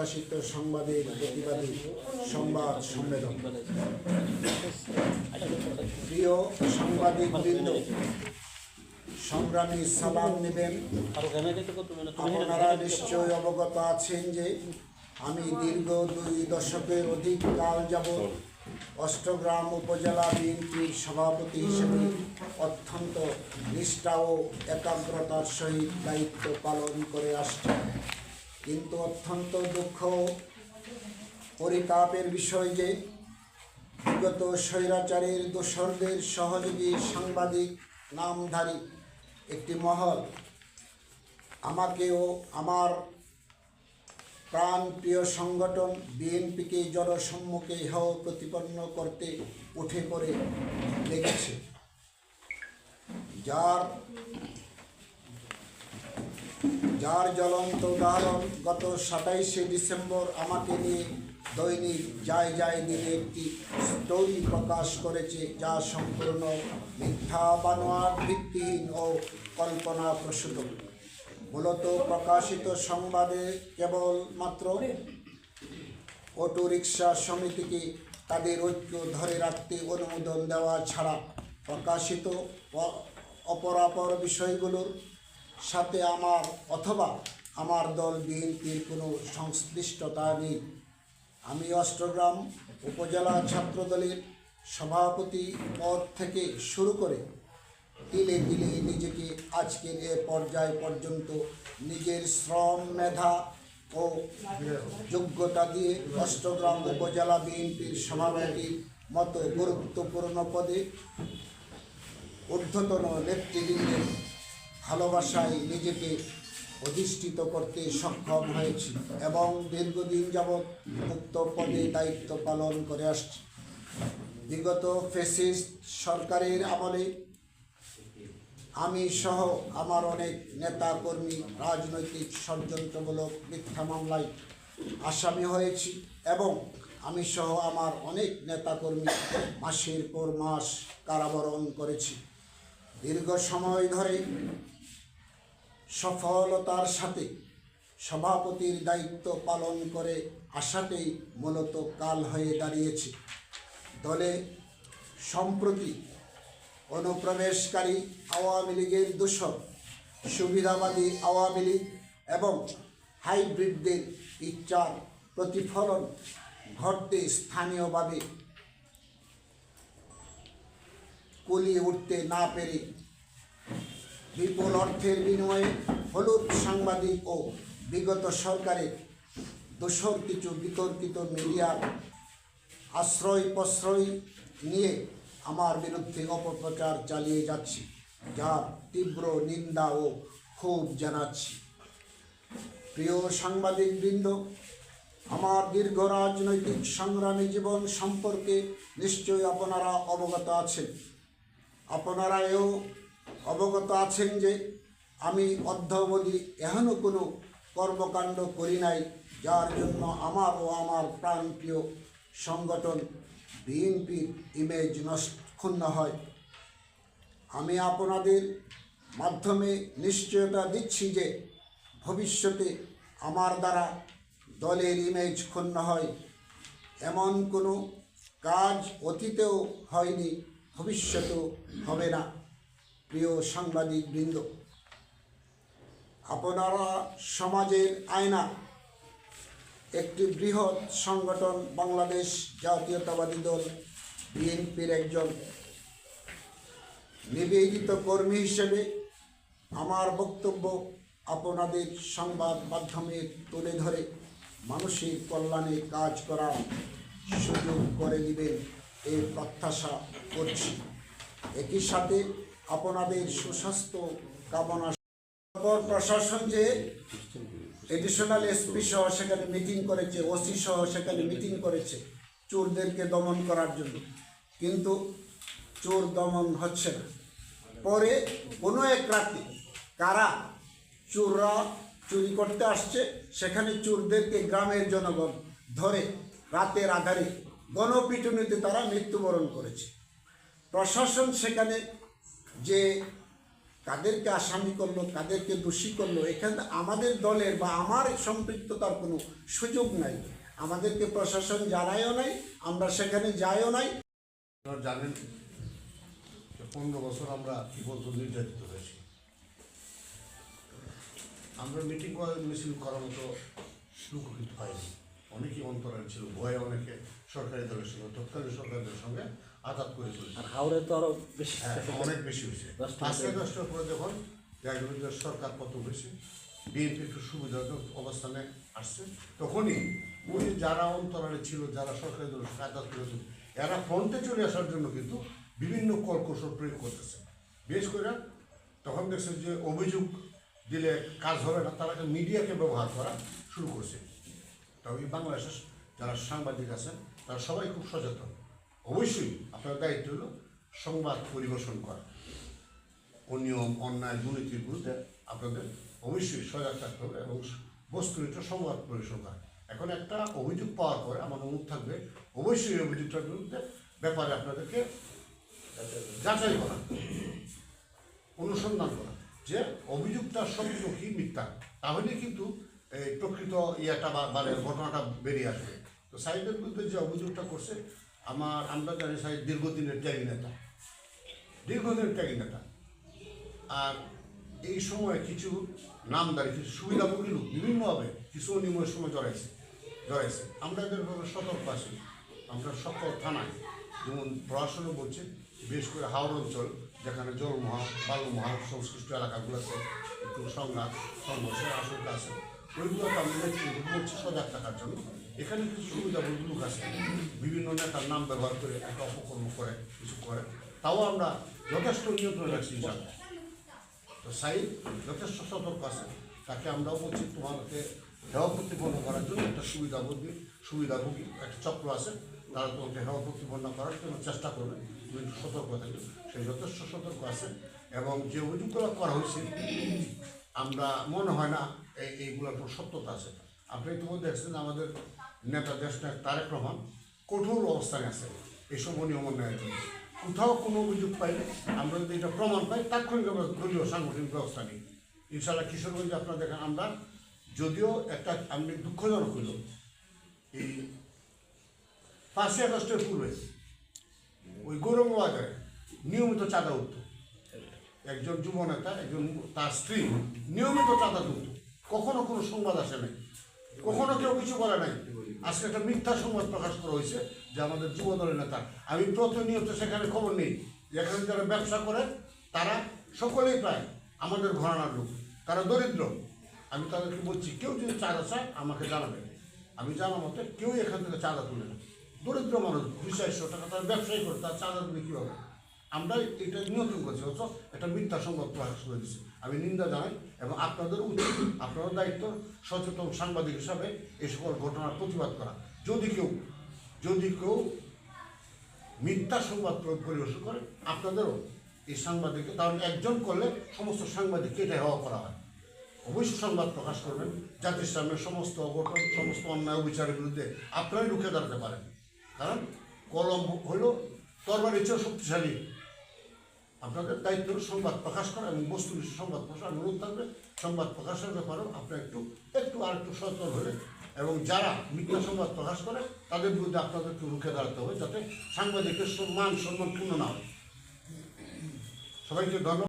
প্রকাশিত সংবাদের প্রতিবাদী সংবাদ সম্মেলন। প্রিয় সাংবাদিক বৃন্দ সংগ্রামী সালাম নেবেন। আপনারা নিশ্চয়ই অবগত আছেন যে আমি দীর্ঘ দুই দশকের অধিক কাল যাবৎ অষ্টগ্রাম উপজেলা বিএনপির সভাপতি হিসেবে অত্যন্ত নিষ্ঠা ও একাগ্রতার সহিত দায়িত্ব পালন করে আসছি। কিন্তু অত্যন্ত দুঃখ পরিতাপের বিষয় যে বিগত স্বৈরাচারের দোসরদের সহযোগী সাংবাদিক নামধারী একটি মহল। আমাকেও আমার প্রাণ প্রিয় সংগঠন বিএনপিকে জনসম্মুখে হেয় প্রতিপন্ন করতে উঠে পড়ে লেগেছে যার যার জ্বলন্ত উদাহরণ গত সাতাইশে ডিসেম্বর আমাকে নিয়ে দৈনিক যায় যায় দিনে একটি স্টোরি প্রকাশ করেছে, যা সম্পূর্ণ মিথ্যা বানোয়ার ভিত্তিহীন ও কল্পনা প্রসূত মূলত প্রকাশিত সংবাদে কেবলমাত্র অটো রিক্সা সমিতিকে তাদের ঐক্য ধরে রাখতে অনুমোদন দেওয়া ছাড়া প্রকাশিত অপরাপর বিষয়গুলোর সাথে আমার অথবা আমার দল বিএনপির কোনো সংশ্লিষ্টতা নেই। আমি অষ্টগ্রাম উপজেলা ছাত্রদলের সভাপতি পদ থেকে শুরু করে তিলে তিলে নিজেকে আজকের এ পর্যায় পর্যন্ত নিজের শ্রম, মেধা ও যোগ্যতা দিয়ে অষ্টগ্রাম উপজেলা বিএনপির সভাপতির মতো গুরুত্বপূর্ণ পদে ঊর্ধ্বতন নেতৃবৃন্দের ভালোবাসায় নিজেকে অধিষ্ঠিত করতে সক্ষম হয়েছি এবং দীর্ঘদিন যাবৎ উক্ত পদে দায়িত্ব পালন করে আসছি। বিগত ফেসিস্ট সরকারের আমলে আমি সহ আমার অনেক নেতা কর্মী রাজনৈতিক ষড়যন্ত্রমূলক মিথ্যা মামলায় আসামি হয়েছি এবং আমি সহ আমার অনেক নেতাকর্মী মাসের পর মাস কারাবরণ করেছি। দীর্ঘ সময় ধরে সফলতার সাথে সভাপতির দায়িত্ব পালন করে আসাতেই মূলত কাল হয়ে দাঁড়িয়েছে। দলে সম্প্রতি অনুপ্রবেশকারী আওয়ামী লীগের দূষণ সুবিধাবাদী আওয়ামী লীগ এবং হাইব্রিডদের ইচ্ছার প্রতিফলন ঘটতে স্থানীয়ভাবে কুলিয়ে উঠতে না পেরে বিপুল অর্থের বিনিময়ে হলুদ সাংবাদিক ও বিগত সরকারের দোসর কিছু বিতর্কিত মিডিয়ার আশ্রয় প্রশ্রয় নিয়ে আমার বিরুদ্ধে অপপ্রচার চালিয়ে যাচ্ছি যার তীব্র নিন্দা ও ক্ষোভ জানাচ্ছি। প্রিয় সাংবাদিক বৃন্দ আমার দীর্ঘ রাজনৈতিক সংগ্রামী জীবন সম্পর্কে নিশ্চয়ই আপনারা অবগত আছেন। আপনারা এও অবগত আছেন যে আমি অদ্যাবধি এখনও কোনো কর্মকাণ্ড করি নাই, যার জন্য আমার ও আমার প্রাণপ্রিয় সংগঠন বিএনপির ইমেজ নষ্ট ক্ষুণ্ণ হয়। আমি আপনাদের মাধ্যমে নিশ্চয়তা দিচ্ছি যে ভবিষ্যতে আমার দ্বারা দলের ইমেজ ক্ষুণ্ণ হয়। এমন কোনো কাজ অতীতেও হয়নি, ভবিষ্যতেও হবে না। প্রিয় সাংবাদিক বৃন্দ আপনারা সমাজের আয়না, একটি বৃহৎ সংগঠন বাংলাদেশ জাতীয়তাবাদী দল, বিএনপির একজন নিবেদিত কর্মী হিসেবে আমার বক্তব্য আপনাদের সংবাদ মাধ্যমে তুলে ধরে মানুষের কল্যাণে কাজ করার সুযোগ করে দিবেন এই প্রত্যাশা করছি। একই সাথে আপনাদের সুস্বাস্থ্য কামনা প্রশাসন যে এডিশনাল এসপি সহ সেখানে মিটিং করেছে ওসি সহ সেখানে মিটিং করেছে, চোরদেরকে দমন করার জন্য। কিন্তু চোর দমন হচ্ছে না। পরে কোনো এক রাতে কারা চোররা চুরি করতে আসছে, সেখানে চোরদেরকে গ্রামের জনগণ ধরে রাতের আধারে গণপিটুনিতে তারা মৃত্যুবরণ করেছে। প্রশাসন সেখানে যে কাদেরকে আসামি করল, কাদেরকে দোষী করল, এখানে আমাদের দলের বা আমার সম্পৃক্ততার কোনো সুযোগ নাই। আমাদেরকে প্রশাসন জানায়ও নাই, আমরা সেখানে যাইও নাই। জানেন পনেরো বছর আমরা বলতো নির্যাতিত হয়েছি। আমরা মিটিং মিছিল করার মতো লোক কিন্তু পাইনি অনেকেই অন্তরাল ছিল, ভয়ে অনেকে সরকারি দলের সঙ্গে তৎকালীন সরকারের সঙ্গে আঘাত করে চলেছে আর হাওড়ে তো আরও বেশি হ্যাঁ অনেক বেশি হয়েছে। আজকে। দশটার পরে দেখুন জাগরণের সরকার কত বেশি বিএনপি একটু সুবিধাজনক অবস্থানে আসছে তখনই উনি যারা অন্তরালে ছিল যারা সরকারি দল কায়দা করেছে এরা ফ্রন্টে চলে আসার জন্য কিন্তু বিভিন্ন কলকৌশল প্রয়োগ করতেছে। বিশেষ করে তখন দেখছে যে অভিযোগ দিলে কাজ হবে না তারা মিডিয়াকে ব্যবহার করা শুরু করছে। তবে বাংলাদেশের যারা সাংবাদিক আছেন তারা সবাই খুব সচেতন। অবশ্যই আপনার দায়িত্ব হলো সংবাদ পরিবেশন করা। অনিয়ম অন্যায় দুর্নীতির বিরুদ্ধে আপনাদের অবশ্যই সজাগ থাকতে হবে এবং বস্তুনিষ্ঠ সংবাদ পরিবেশন করা। এখন একটা অভিযোগ পাওয়ার পরে আমার অনুরোধ থাকবে, অবশ্যই অভিযোগটার বিরুদ্ধে ব্যাপারে আপনাদেরকে যাচাই করা, অনুসন্ধান করা যে অভিযোগটা সত্য কি মিথ্যা। তাহলে কিন্তু এই প্রকৃত ইয়েটা বা মানে ঘটনাটা বেরিয়ে আসবে। তো সাইদের বিরুদ্ধে যে অভিযোগটা করছে আমার আমরা জানি সাইদ দীর্ঘদিনের ত্যাগী নেতা। দীর্ঘদিনের ত্যাগী নেতা। আর এই সময় কিছু নামদারি, কিছু সুবিধাভোগী লোক বিভিন্নভাবে কিছু অনিয়মের সময় জড়াইছে জড়াইছে। আমরা এদের সতর্ক আছি। আমরা সকল থানায়, যেমন প্রশাসনও বলছে, বিশেষ করে হাওড় অঞ্চল, যেখানে জলমহা বাল্যমহা সংশ্লিষ্ট এলাকাগুলো আছে একটু সংঘাত, সংঘর্ষের আশঙ্কা আছে। ওইগুলোকে আমরা নেতৃত্ব বলছি সজাগ থাকার জন্য এখানে কিছু সুবিধাভোগী লোক আছে। বিভিন্ন নেতার নাম ব্যবহার করে একটা অপকর্ম করে, কিছু করে। তাও আমরা যথেষ্ট নিয়ন্ত্রণে রাখছি ইনশাল্লাহ তো সাইদ, যথেষ্ট সতর্ক আছে। তাকে আমরাও বলছি, তোমাকে হেওয়া প্রতিপন্ন করার জন্য একটা সুবিধাভোগী সুবিধাভোগী একটা চক্র আছে। তারা তোমাকে হেওয়া প্রতিপন্ন করার জন্য চেষ্টা করবে। তুমি সতর্ক থাকবে। সে যথেষ্ট সতর্ক আছে। এবং যে অভিযোগগুলো করা হয়েছে, আমরা মনে হয় না এই, এইগুলোর কোনো সত্যতা আছে। আপনি ইতিমধ্যে দেখছেন আমাদের নেতা দেশ তারেক রহমান কঠোর অবস্থানে আছে। এইসব অনিয়ম অন্যায়ের জন্য কোথাও কোনো অভিযোগ পাইলে আমরা যদি এটা প্রমাণ পাই, তাৎক্ষণিক আমরা দলীয় সাংগঠনিক ব্যবস্থা নিই। ইনশাল্লাহ কিশোরগঞ্জে আপনারা দেখেন আমরা যদিও একটা আমি দুঃখজনক হইল এই পাঁচই আগস্টের পূর্বে ওই গৌরঙ্গ বাজারে নিয়মিত চাঁদা উঠত। একজন যুব নেতা, একজন তার স্ত্রী নিয়মিত চাঁদা তুলত। কখনো কোনো সংবাদ আসে নাই। কখনো কেউ কিছু বলে নাই। আজকে একটা মিথ্যা সংবাদ প্রকাশ করা হয়েছে যে আমাদের যুব দলের নেতা। আমি প্রতিনিয়ত সেখানে খবর নেই যেখানে যারা ব্যবসা করে, তারা সকলেই প্রায় আমাদের ঘরানার লোক। তারা দরিদ্র। আমি তাদেরকে বলছি, কেউ যদি চাঁদা চায় আমাকে জানাবে আমি জানা মতে কেউ এখান থেকে চাঁদা তুলে না। দরিদ্র মানুষ, দুই চারশো টাকা তারা ব্যবসায়ী করে, তার চাঁদা তুলে কী হবে আমরা এটা নিয়ন্ত্রণ করছি, অথচ একটা মিথ্যা সংবাদ প্রকাশ করে দিচ্ছি আমি নিন্দা জানাই এবং আপনাদের উচিত আপনাদের দায়িত্ব সচেতন সাংবাদিক হিসাবে এই সকল ঘটনার প্রতিবাদ করা। যদি কেউ যদি কেউ মিথ্যা সংবাদ পরিবেশন করে, আপনাদেরও এই সাংবাদিককে, তাহলে একজন করলে সমস্ত সাংবাদিককে এটা হওয়া করা হয়। অবশ্যই সংবাদ প্রকাশ করবেন, জাতির সামনে সমস্ত অঘটন, সমস্ত অন্যায় অবিচারের বিরুদ্ধে আপনারাই রুখে দাঁড়াতে পারেন। কারণ কলম হলো তরবারির চেয়েও শক্তিশালী আপনাদের দায়িত্ব সংবাদ প্রকাশ করা এবং বস্তুনিষ্ঠ সংবাদ প্রকাশ অনুরোধ থাকবে। সংবাদ প্রকাশের ব্যাপারেও আপনারা একটু একটু আর একটু সচেতন হলে। এবং যারা মিথ্যা সংবাদ প্রকাশ করে, তাদের বিরুদ্ধে আপনাদের একটু রুখে দাঁড়াতে হবে যাতে সাংবাদিকের সম্মান সম্মান পূর্ণ না হয়। সবাইকে ধন্যবাদ।